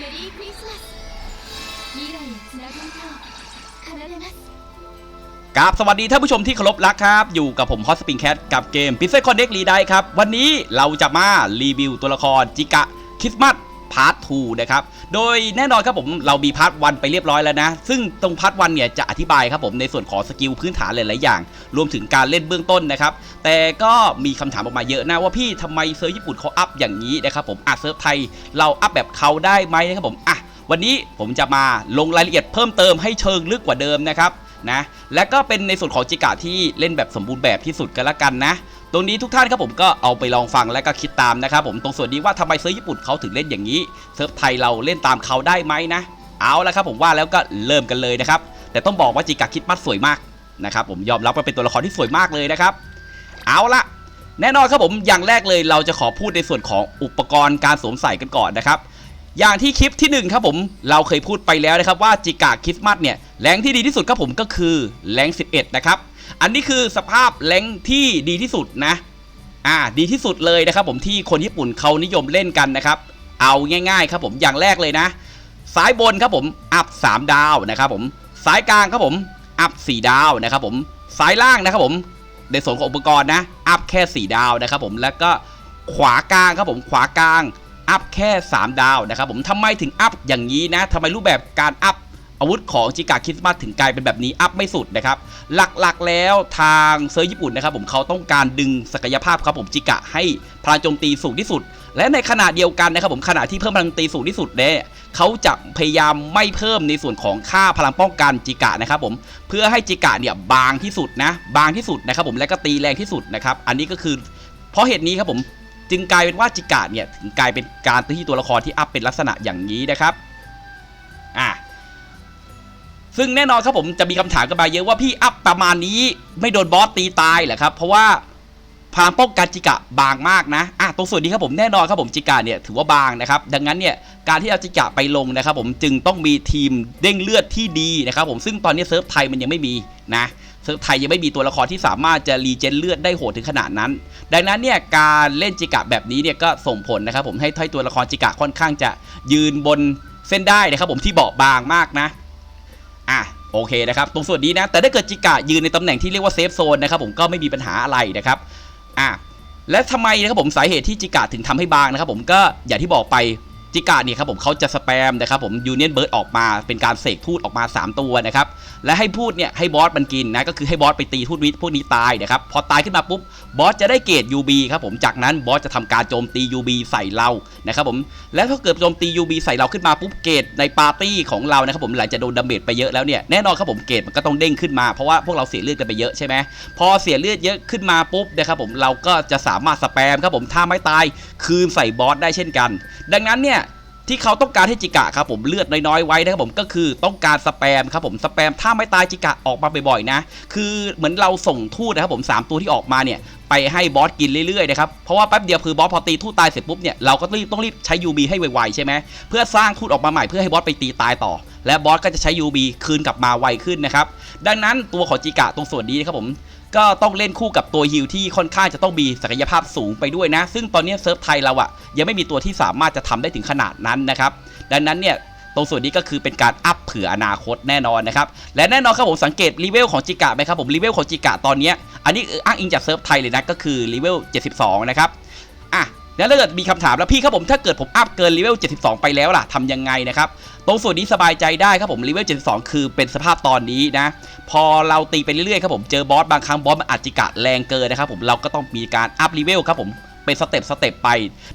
メリークリスマス未来へつなぐ歌を奏でます ครับสวัสดีท่านผู้ชมที่เคารพรักครับ อยู่กับผมฮอสปิงแคทกับเกม p i x e l Connect รีไดครับ วันนี้เราจะมารีวิวตัวละครจิกะคริสต์มาส พาร์ท2นะครับ โดยแน่นอนครับผมเรามีพาร์ทวันไปเรียบร้อยแล้วนะ ซึ่งตรงพาร์ทวันเนี่ยจะอธิบายครับผมในส่วนของสกิลพื้นฐานหลาย ๆ อย่าง รวมถึงการเล่นเบื้องต้นนะครับ แต่ก็มีคำถามออกมาเยอะนะว่าพี่ทำไมเซิร์ฟญี่ปุ่นเขาอัพอย่างนี้นะครับผมอะเซิร์ฟไทยเราอัพแบบเขาได้ไหมนะครับผมอะวันนี้ผมจะมาลงรายละเอียดเพิ่มเติมให้เชิงลึกกว่าเดิมนะครับนะและก็เป็นในส่วนของจิกะที่เล่นแบบสมบูรณ์แบบที่สุดกันละกันนะ ตรงนี้ทุกท่านครับผมก็เอาไปลองฟังและก็คิดตามนะครับผมตรงส่วนนี้ว่าทำไมเซิร์ฟญี่ปุ่นเขาถึงเล่นอย่างนี้เซิร์ฟไทยเราเล่นตามเขาได้ไหมนะเอาละครับผมว่าแล้วก็เริ่มกันเลยนะครับแต่ต้องบอกว่าจิกะคิดมัดสวยมากนะครับผมยอมรับว่าเป็นตัวละครที่สวยมากเลยนะครับ เอาละแน่นอนครับผมอย่างแรกเลยเราจะขอพูดในส่วนของอุปกรณ์การสวมใส่กันก่อนนะครับอย่างที่คลิปที่หนึ่งครับผมเราเคยพูดไปแล้วนะครับว่าจิกาคริสต์มาสเนี่ยแรงที่ดีที่สุดครับผมก็คือแรง 11 นะครับ อันนี้คือสภาพแรงที่ดีที่สุดนะ อ่า ดีที่สุดเลยนะครับ ผมที่คนญี่ปุ่นเขานิยมเล่นกันนะครับ เอาง่าย ๆ ครับผมอย่างแรกเลยนะ ซ้ายบนครับผมอัพ 3 ดาวนะครับผมซ้ายกลางครับผมอัพ 4 ดาวนะครับผมซ้ายล่างนะครับผมในส่วนของอุปกรณ์นะอัพแค่ 4 ดาวนะครับผมแล้วก็ขวากลางครับผมขวากลางอัพแค่ 3 ดาวนะครับผมทำไมถึงอัพอย่างนี้นะทำไมรูปแบบการอัพ อาวุธของจิกาคริสต์มาสถึงกลายเป็นแบบนี้อัพไม่สุดนะครับ หลักๆแล้วทางเซิร์ฟญี่ปุ่นนะครับผมเขาต้องการดึงศักยภาพครับผมจิกะให้พลังโจมตีสูงที่สุด และในขณะเดียวกันนะครับผมขณะที่เพิ่มพลังตีสูงที่สุดเนี่ยเขาจะพยายามไม่เพิ่มในส่วนของค่าพลังป้องกันจิกะนะครับผมเพื่อให้จิกะเนี่ยบางที่สุดนะบางที่สุดนะครับผมและก็ตีแรงที่สุดนะครับอันนี้ก็คือ เพราะเหตุนี้ครับผมจึงกลายเป็นว่าจิกะเนี่ยถึงกลายเป็นการที่ตัวละครที่อัพเป็นลักษณะอย่างนี้นะครับอะ ซึ่งแน่นอนครับผมจะมีคำถามกันมาเยอะว่าพี่อัพประมาณนี้ ไม่โดนบอสตีตายเหรอครับ เพราะว่าพลังป้องกันจิกะบางมากนะอะตรงส่วนนี้ครับผมแน่นอนครับผมจิกะเนี่ยถือว่าบางนะครับ ดังนั้นเนี่ยการที่เอาจิกะไปลงนะครับ ผมจึงต้องมีทีมเด้งเลือดที่ดีนะครับ ผมซึ่งตอนนี้เซิร์ฟไทยมันยังไม่มีนะเซิร์ฟไทยยังไม่มีตัวละครที่สามารถจะรีเจนเลือดได้โหดถึงขนาดนั้น ดังนั้นเนี่ยการเล่นจิกะแบบนี้เนี่ยก็ส่งผลนะครับ ผมให้ให้ตัวละครจิกะค่อนข้างจะยืนบนเส้นได้นะครับ ผมที่เบาบางมากนะ อะโอเคนะครับตรงส่วนนี้นะแต่ถ้าเกิดจิกะยืนในตำแหน่งที่เรียกว่าเซฟโซนนะครับผมก็ไม่มีปัญหาอะไรนะครับอะและทำไมนะครับผมสาเหตุที่จิกะถึงทำให้บางนะครับผมก็อย่างที่บอกไป จิกะเนี่ยครับผมเขาจะสแปมนะครับผมยูเนียนเบิร์ดออกมาเป็นการเสกทูตออกมา 3 ตัวนะครับและให้พูดเนี่ยให้บอสมันกินนะก็คือให้บอสไปตีทูตวิทพวกนี้ตายนะครับพอตายขึ้นมาปุ๊บบอสจะได้เกรด UB ครับผมจากนั้นบอสจะทำการโจมตี UB ใส่เรานะครับผมและถ้าเกิดโจมตี UB ใส่เราขึ้นมาปุ๊บเกรดในปาร์ตี้ของเรานะครับผมหลังจากโดนดาเมจไปเยอะแล้วเนี่ยแน่นอนครับผมเกรดมันก็ต้องเด้งขึ้นมาเพราะว่าพวกเราเสียเลือดกันไปเยอะใช่ไหมพอเสียเลือดเยอะขึ้นมาปุ๊บนะครับผมเราก็จะสามารถสแปมครับผมถ้าไม่ตายคืนใส่บอสได้เช่นกัน ดังนั้นเนี่ย ที่เขาต้องการให้จิกะครับผมเลือดน้อยๆไว้นะครับผมก็คือต้องการสแปมครับผมสแปมถ้าไม่ตายจิกะออกมาบ่อยๆนะ คือเหมือนเราส่งทูตนะครับผมสามตัวที่ออกมาเนี่ยไปให้บอสกินเรื่อยๆนะครับเพราะว่าแป๊บเดียวคือบอสพอตีทูตตายเสร็จปุ๊บเนี่ยเราก็รีบต้องรีบใช้ UB ให้ไวๆใช่ไหมเพื่อสร้างทูตออกมาใหม่เพื่อให้บอสไปตีตายต่อ และบอสก็จะใช้ UB คืนกลับมาไวขึ้นนะครับดังนั้นตัวของจิกะตรงส่วนนี้นะครับผม ก็ต้องเล่นคู่กับตัวฮิลที่ค่อนข้างจะต้องมีศักยภาพสูงไปด้วยนะ ซึ่งตอนนี้เซิร์ฟไทยเราอะยังไม่มีตัวที่สามารถจะทำได้ถึงขนาดนั้นนะครับดังนั้นเนี่ยตรงส่วนนี้ก็คือเป็นการอัพเผื่ออนาคตแน่นอนนะครับและแน่นอนครับผมสังเกตรีเวลของจิกะไหมครับผมรีเวลของจิกะตอนนี้อันนี้อ้างอิงจากเซิร์ฟไทยเลยนะก็คือรีเวล72 นะครับอะ แล้วถ้าเกิดมีคำถามแล้วพี่ครับผมถ้าเกิดผมอัพเกินรีเวล 72 ไปแล้วล่ะทำยังไงนะครับ ตรงส่วนนี้สบายใจได้ครับผมรีเวล 72 คือเป็นสภาพตอนนี้นะ พอเราตีไปเรื่อยๆครับผมเจอบอสบางครั้งบอสมันอาจจิกะแรงเกินนะครับผมเราก็ต้องมีการอัพรีเวลครับผมเป็นสเต็ปสเต็ปไป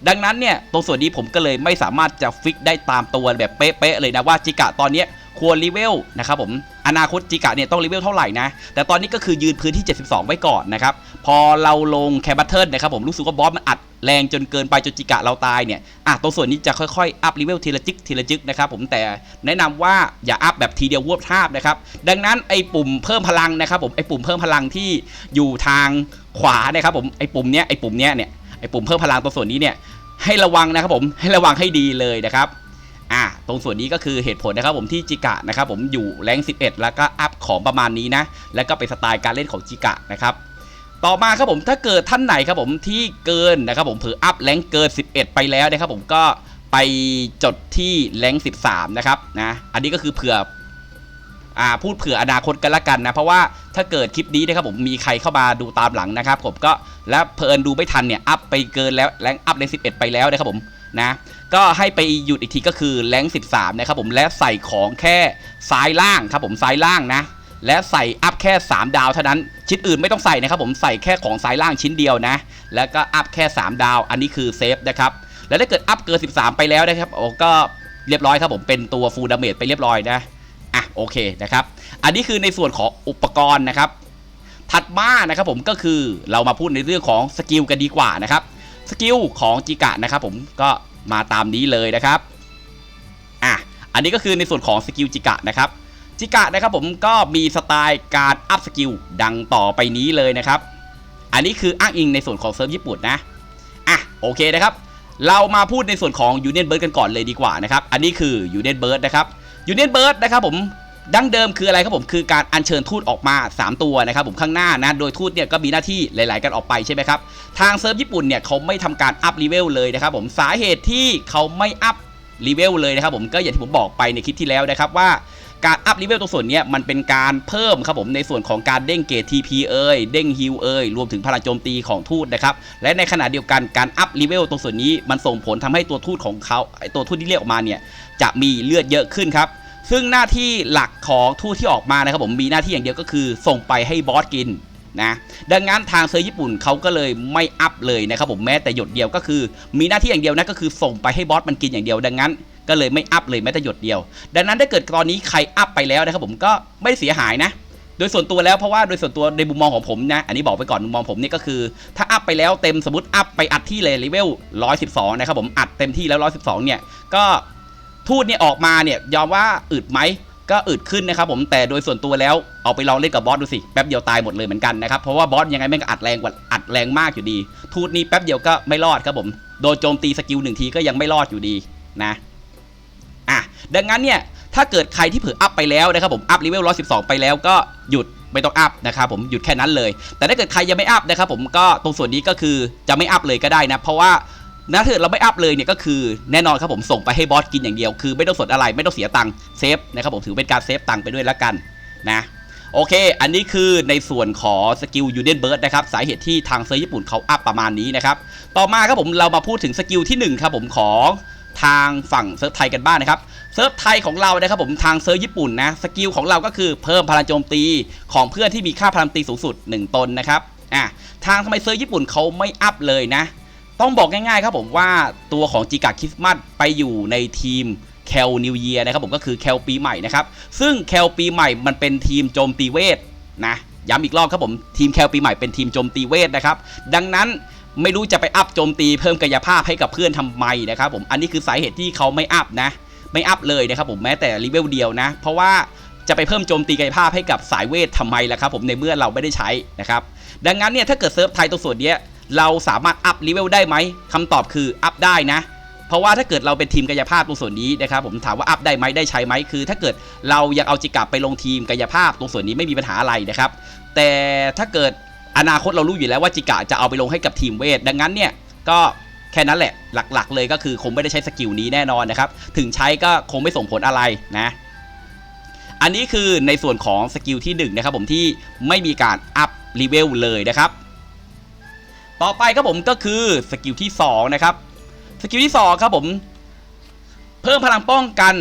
ดังนั้นเนี่ยตรงส่วนนี้ผมก็เลยไม่สามารถจะฟิกได้ตามตัวแบบเป๊ะๆเลยนะว่าจิกะตอนเนี้ย ควรรีเวลนะครับผมอนาคตจิกะเนี่ยต้องรีเวลเท่าไหร่นะ แต่ตอนนี้ก็คือยืนพื้นที่ 72 ไว้ก่อนนะครับ พอเราลงแคบัตเทิลนะครับผมรู้สึกว่าบอสมันอัดแรงจนเกินไปจนจิกะเราตายเนี่ยอะตรงส่วนนี้จะค่อยๆ อัพรีเวลทีละจิกทีละจิกนะครับผมแต่แนะนำว่าอย่าอัพแบบทีเดียววบทาบนะครับ ดังนั้นไอ้ปุ่มเพิ่มพลังนะครับผมไอ้ปุ่มเพิ่มพลังที่อยู่ทางขวานะครับผมไอ้ปุ่มเนี้ยไอ้ปุ่มเนี้ยเนี่ยไอ้ปุ่มเพิ่มพลังตรงส่วนนี้เนี่ยให้ระวังนะครับผมให้ระวังให้ดีเลยนะครับ อะตรงส่วนนี้ก็คือเหตุผลนะครับผมที่จิกะนะครับผมอยู่แรง 11 แล้วก็อัพของประมาณนี้นะ แล้วก็เป็นสไตล์การเล่นของจิกะนะครับต่อมาครับผมถ้าเกิดท่านไหนครับผมที่เกินนะครับผมเผืออัพแรงเกิน 11 ไปแล้วนะครับผมก็ไปจดที่แรง13 นะครับนะอันนี้ก็คือเผื่ออ่าพูดเผื่ออนาคตกันละกันนะ เพราะว่าถ้าเกิดคลิปนี้นะครับผมมีใครเข้ามาดูตามหลังนะครับ ผมก็แล้วเพลินดูไม่ทันเนี่ยอัพไปเกินแล้วแรงอัพแรง11 ไปแล้วนะครับผมนะ ก็ให้ไปหยุดอีกทีก็คือแรง13 นะครับผมและใส่ของแค่ซ้ายล่างครับผมซ้ายล่างนะ และใส่อัพแค่ 3 ดาวเท่านั้น ชิ้นอื่นไม่ต้องใส่นะครับผมใส่แค่ของซ้ายล่างชิ้นเดียวนะ แล้วก็อัพแค่ 3 ดาว อันนี้คือเซฟนะครับแล้วถ้าเกิดอัพเกิน 13 ไปแล้วนะครับโอ้ก็เรียบร้อยครับผมเป็นตัวฟูลดาเมจไปเรียบร้อยนะอะโอเคนะครับ อันนี้คือในส่วนของอุปกรณ์นะครับ ถัดมานะครับผมก็คือเรามาพูดในเรื่องของสกิลกันดีกว่านะครับสกิลของจิกะนะครับผมก็ มาตามนี้เลยนะครับอะอันนี้ก็คือในส่วนของสกิลจิกะนะครับจิกะนะครับผมก็มีสไตล์การอัพสกิลดังต่อไปนี้เลยนะครับ อันนี้คืออ้างอิงในส่วนของเซิร์ฟญี่ปุ่นนะอะโอเคนะครับ เรามาพูดในส่วนของยูเนียนเบิร์ดกันก่อนเลยดีกว่านะครับ อันนี้คือยูเนียนเบิร์ดนะครับยูเนียนเบิร์ดนะครับผม ดั้งเดิมคืออะไรครับผมคือการอัญเชิญทูตออกมา 3 ตัวนะครับผมข้างหน้านะโดยทูตเนี่ยก็มีหน้าที่หลาย ๆ กันออกไปใช่ไหมครับทางเซิร์ฟญี่ปุ่นเนี่ยเขาไม่ทำการอัพลีเวลเลยนะครับผมสาเหตุที่เขาไม่อัพลีเวลเลยนะครับผมก็อย่างที่ผมบอกไปในคลิปที่แล้วนะครับว่าการอัพลีเวลตรงส่วนนี้มันเป็นการเพิ่มครับผมในส่วนของการเด้งเกรด TP เอ่ยเด้งฮิลเอ่ยรวมถึงพลังโจมตีของทูตนะครับและในขณะเดียวกันการอัพลีเวลตรงส่วนนี้มันส่งผลทำให้ตัวทูตของเขาไอตัวทูตที่เรียกออกมาเนี่ยจะมีเลือดเยอะขึ้นครับ ซึ่งหน้าที่หลักของทูตที่ออกมานะครับผมมีหน้าที่อย่างเดียวก็คือ ส่งไปให้บอสกินนะดังนั้นทางเซอร์ญี่ปุ่นเขาก็เลยไม่อัพเลยนะครับผมแม้แต่หยดเดียวก็คือ มีหน้าที่อย่างเดียวนะก็คือส่งไปให้บอสมันกินอย่างเดียวดังนั้น ก็เลยไม่อัพเลยแม้แต่หยดเดียว ดังนั้นถ้าเกิดตอนนี้ใครอัพไปแล้วนะครับผมก็ไม่เสียหายนะ โดยส่วนตัวแล้วเพราะว่าโดยส่วนตัวในมุมมองของผมนะอันนี้บอกไปก่อนมุมมองผมนี่ก็คือ ถ้าอัพไปแล้วเต็มสมมติอัพไปอัดที่เลยเลเวล112 นะครับผมอัดเต็มที่แล้ว 112 เนี่ยก็ ทูตเนี่ยออกมาเนี่ยยอมว่าอึดไหมก็อึดขึ้นนะครับผมแต่โดยส่วนตัวแล้วเอาไปลองเล่นกับบอสดูสิแป๊บเดียวตายหมดเลยเหมือนกันนะครับเพราะว่าบอสยังไงแม่งก็อัดแรงกว่าอัดแรงมากอยู่ดี ทูตนี้แป๊บเดียวก็ไม่รอดครับผมโดนโจมตีสกิลหนึ่งทีก็ยังไม่รอดอยู่ดีนะอะดังนั้นเนี่ยถ้าเกิดใครที่เผื่ออัพไปแล้วนะครับผมอัพเลเวล112ไปแล้วก็หยุดไม่ต้องอัพนะครับผมหยุดแค่นั้นเลย แต่ถ้าเกิดใครยังไม่อัพนะครับผมก็ตรงส่วนนี้ก็คือจะไม่อัพเลยก็ได้นะเพราะว่า นะถ้าเกิดเราไม่อัพเลยเนี่ยก็คือแน่นอนครับผมส่งไปให้บอสกินอย่างเดียวคือไม่ต้องสนอะไรไม่ต้องเสียตังค์เซฟนะครับผมถือเป็นการเซฟตังค์ไปด้วยแล้วกันนะโอเค อันนี้คือในส่วนของสกิลยูเดนเบิร์ดนะครับ สาเหตุที่ทางเซิร์ฟญี่ปุ่นเขาอัพประมาณนี้นะครับ ต่อมาครับผมเรามาพูดถึงสกิลที่หนึ่งครับผมของทางฝั่งเซิร์ฟไทยกันบ้างนะครับ เซิร์ฟไทยของเรานะครับผมทางเซิร์ฟญี่ปุ่นนะ สกิลของเราก็คือเพิ่มพลังโจมตีของเพื่อนที่มีค่าพลังตีสูงสุด 1 ตนนะครับ อะ ทางทำไมเซิร์ฟญี่ปุ่นเขาไม่อัพเลยนะ ต้องบอกง่ายๆครับผมว่าตัวของจิกาคริสต์มาสไปอยู่ในทีมแคลนิวเยียนะครับผมก็คือแคลปีใหม่นะครับ ซึ่งแคลปีใหม่มันเป็นทีมโจมตีเวทนะย้ำอีกรอบครับผมทีมแคลปีใหม่เป็นทีมโจมตีเวทนะครับ ดังนั้นไม่รู้จะไปอัพโจมตีเพิ่มกายภาพให้กับเพื่อนทำไมนะครับผมอันนี้คือสาเหตุที่เขาไม่อัพนะ ไม่อัพเลยนะครับผมแม้แต่รีเวลเดียวนะ เพราะว่าจะไปเพิ่มโจมตีกายภาพให้กับสายเวททำไมล่ะครับผมในเมื่อเราไม่ได้ใช้นะครับดังนั้นเนี่ยถ้าเกิดเซิร์ฟไทยตรงส่วนเนี้ย เราสามารถอัพรีเวลได้ไหมคำตอบคืออัพได้นะ เพราะว่าถ้าเกิดเราเป็นทีมกายภาพตรงส่วนนี้นะครับผมถามว่าอัพได้ไหมได้ใช้ไหมคือ ถ้าเกิดเราอยากเอาจิกลับไปลงทีมกายภาพตรงส่วนนี้ไม่มีปัญหาอะไรนะครับ แต่ถ้าเกิดอนาคตเรารู้อยู่แล้วว่าจิกะจะเอาไปลงให้กับทีมเวท ดังนั้นเนี่ยก็แค่นั้นแหละหลักๆ เลยก็คือคงไม่ได้ใช้สกิลนี้แน่นอนนะครับ ถึงใช้ก็คงไม่ส่งผลอะไรนะ อันนี้คือในส่วนของสกิลที่1นะครับผมที่ไม่มีการอัพรีเวลเลยนะครับ ต่อไปครับผมก็คือสกิลที่2นะครับสกิลที่2ครับผมเพิ่มพลังป้องกัน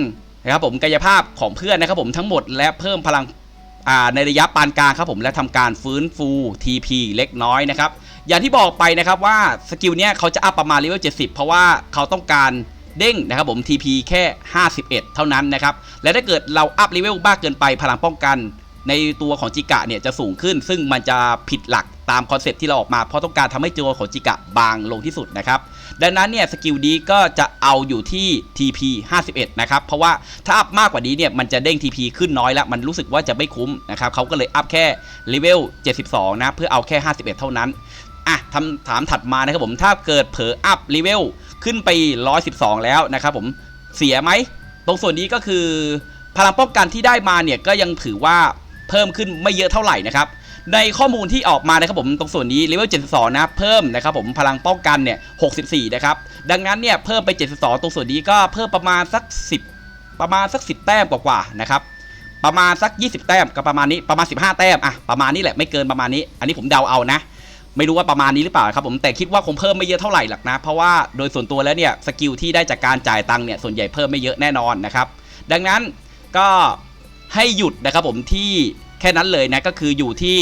นะครับผมกายภาพของเพื่อนนะครับผมทั้งหมดและเพิ่มพลังในระยะปานกลางครับผมและทำการฟื้นฟู TP เล็กน้อยนะครับอย่างที่บอกไปนะครับว่าสกิลเนี้ยเขาจะอัพประมาณเลเวล70 เพราะว่าเขาต้องการเด้งนะครับผม TP แค่ 51 เท่านั้นนะครับและถ้าเกิดเราอัพเลเวลมากเกินไปพลังป้องกัน ในตัวของจิกะเนี่ยจะสูงขึ้น ซึ่งมันจะผิดหลัก ตามคอนเซ็ปต์ที่เราออกมาเพราะต้องการทำให้ตัวของจิกะบางลงที่สุดนะครับ ดังนั้นเนี่ยสกิลนี้ก็จะเอาอยู่ที่ TP 51 นะครับ เพราะว่าถ้าอัพมากกว่านี้เนี่ยมันจะเด้ง TP ขึ้นน้อยแล้ว มันรู้สึกว่าจะไม่คุ้มนะครับเขาก็เลยอัพแค่เลเวล 72 นะ เพื่อเอาแค่ 51 เท่านั้นอะทำถามถัดมานะครับผมถ้าเกิดเผลออัพเลเวลขึ้นไป 112 แล้วนะครับผมเสียไหม ตรงส่วนนี้ก็คือพลังป้องกันที่ได้มาเนี่ยก็ยังถือว่าเพิ่มขึ้นไม่เยอะเท่าไหร่นะครับ ในข้อมูลที่ออกมานะครับผมตรงส่วนนี้เลเวล 72 นะเพิ่มนะครับผมพลังป้องกันเนี่ย 64 นะครับ ดังนั้นเนี่ยเพิ่มไป 72 ตรงส่วนนี้ก็เพิ่มประมาณสัก 10 ประมาณสัก 10 แต้มกว่าๆนะครับประมาณสัก 20 แต้มก็ประมาณนี้ประมาณ 15 แต้มอะประมาณนี้แหละไม่เกินประมาณนี้ อันนี้ผมเดาเอานะ ไม่รู้ว่าประมาณนี้หรือเปล่าครับผมแต่คิดว่าคงเพิ่มไม่เยอะเท่าไหร่หรอกนะ เพราะว่าโดยส่วนตัวแล้วเนี่ยสกิลที่ได้จากการจ่ายตังค์เนี่ยส่วนใหญ่เพิ่มไม่เยอะแน่นอนนะครับดังนั้นก็ให้หยุดนะครับผมที่ แค่นั้นเลยนะก็คืออยู่ที่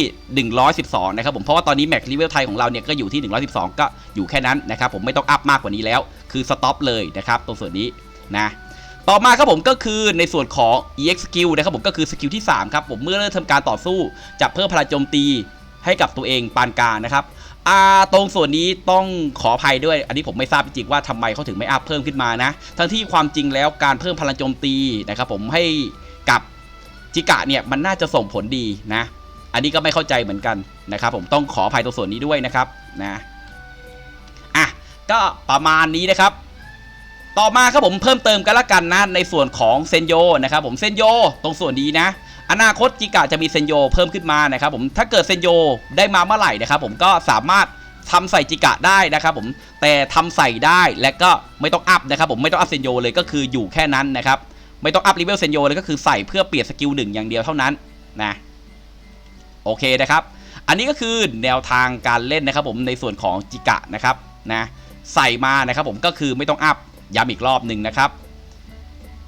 112 นะครับผมเพราะว่าตอนนี้แม็กซ์ลีเวลไทยของเราเนี่ยก็อยู่ที่ 112 ก็อยู่แค่นั้นนะครับผมไม่ต้องอัพมากกว่านี้แล้ว คือสต็อปเลยนะครับตรงส่วนนี้นะต่อมาครับผมก็คือในส่วนของ EX skill นะครับผมก็คือสกิลที่3ครับผมเมื่อเริ่มทำการต่อสู้จะเพิ่มพลังโจมตีให้กับตัวเองปานกลางนะครับอาตรงส่วนนี้ต้องขออภัยด้วย อันนี้ผมไม่ทราบจริงว่าทำไมเขาถึงไม่อัพเพิ่มขึ้นมานะ ทั้งที่ความจริงแล้วการเพิ่มพลังโจมตีนะครับผมให้กับ จิกะเนี่ยมันน่าจะส่งผลดีนะ อันนี้ก็ไม่เข้าใจเหมือนกันนะครับ ผมต้องขออภัยตรงส่วนนี้ด้วยนะครับนะอะก็ประมาณนี้นะครับ ต่อมาครับผมเพิ่มเติมกันละกันนะในส่วนของเซนโยนะครับผมเซนโยตรงส่วนนี้นะ อนาคตจิกะจะมีเซนโยเพิ่มขึ้นมานะครับ ผมถ้าเกิดเซนโยได้มาเมื่อไหร่นะครับ ผมก็สามารถทำใส่จิกะได้นะครับผมแต่ทำใส่ได้และก็ไม่ต้องอัพนะครับ ผมไม่ต้องอัพเซนโยเลยก็คืออยู่แค่นั้นนะครับ ไม่ต้องอัพเลเวลเซนโยเลยก็คือใส่เพื่อเปลี่ยนสกิลหนึ่งอย่างเดียวเท่านั้นนะโอเคนะครับ อันนี้ก็คือแนวทางการเล่นนะครับผมในส่วนของจิกะนะครับนะใส่มานะครับผมก็คือไม่ต้องอัพย้ำอีกรอบหนึ่งนะครับ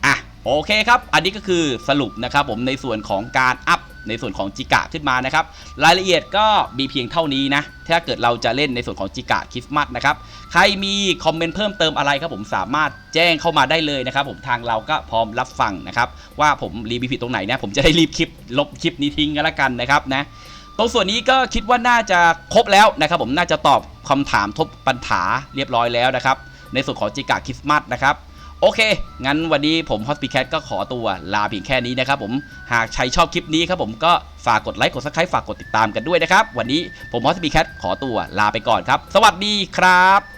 อะโอเคครับ อันนี้ก็คือสรุปนะครับผมในส่วนของการอัพ ในส่วนของจิกะขึ้นมานะครับ รายละเอียดก็มีเพียงเท่านี้นะ ถ้าเกิดเราจะเล่นในส่วนของจิกะคริสต์มาสนะครับ ใครมีคอมเมนต์เพิ่มเติมอะไรครับผมสามารถแจ้งเข้ามาได้เลยนะครับผมทางเราก็พร้อมรับฟังนะครับ ว่าผมรีวิวผิดตรงไหนนะผมจะได้รีบคลิปลบคลิปนี้ทิ้งกันละกันนะครับนะตรงส่วนนี้ก็คิดว่าน่าจะครบแล้วนะครับ ผมน่าจะตอบคำถามทบปัญหาเรียบร้อยแล้วนะครับ ในส่วนของจิกาคริสต์มาสนะครับ โอเค งั้นวันนี้ผมฮอสปีแคทก็ขอตัวลาเพียงแค่นี้นะครับผม หากใครชอบคลิปนี้ครับผมก็ฝากกดไลค์กดซับสไครต์ฝากกดติดตามกันด้วยนะครับ วันนี้ผมฮอสปีแคทขอตัวลาไปก่อนครับ สวัสดีครับ